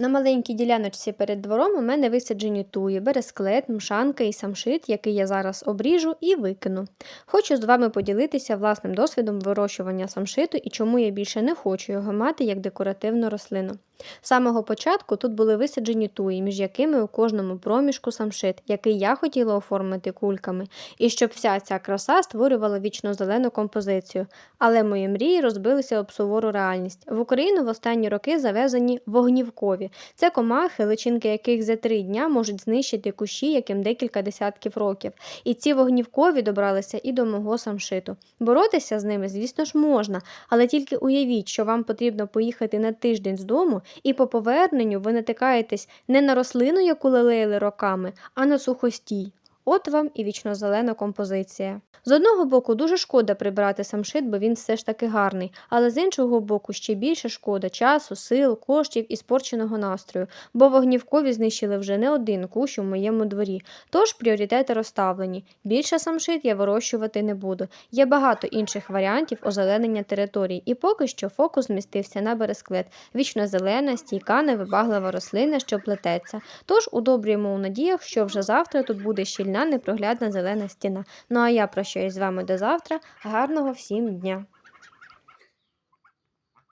На маленькій діляночці перед двором у мене висаджені туї, бересклет, мшанка і самшит, який я зараз обріжу і викину. Хочу з вами поділитися власним досвідом вирощування самшиту і чому я більше не хочу його мати як декоративну рослину. З самого початку тут були висаджені туї, між якими у кожному проміжку самшит, який я хотіла оформити кульками, і щоб вся ця краса створювала вічно зелену композицію. Але мої мрії розбилися об сувору реальність. В Україну в останні роки завезені вогнівкові. Це комахи, личинки яких за три дня можуть знищити кущі, яким декілька десятків років. І ці вогнівкові добралися і до мого самшиту. Боротися з ними, звісно ж, можна, але тільки уявіть, що вам потрібно поїхати на тиждень з дому, і по поверненню ви натикаєтесь не на рослину, яку лелеяли роками, а на сухостій. От вам і вічнозелена композиція. З одного боку, дуже шкода прибирати самшит, бо він все ж таки гарний, але з іншого боку, ще більше шкода часу, сил, коштів і спорченого настрою, бо вогнівкові знищили вже не один кущ у моєму дворі. Тож пріоритети розставлені. Більше самшит я вирощувати не буду. Є багато інших варіантів озеленення територій, і поки що фокус змістився на бересклет. Вічно зелена, стійка, невибаглива рослина, що плететься. Тож удобрюємо у надіях, що вже завтра тут буде щільна, непроглядна зелена стіна. Ну а я прощаюсь з вами до завтра. Гарного всім дня!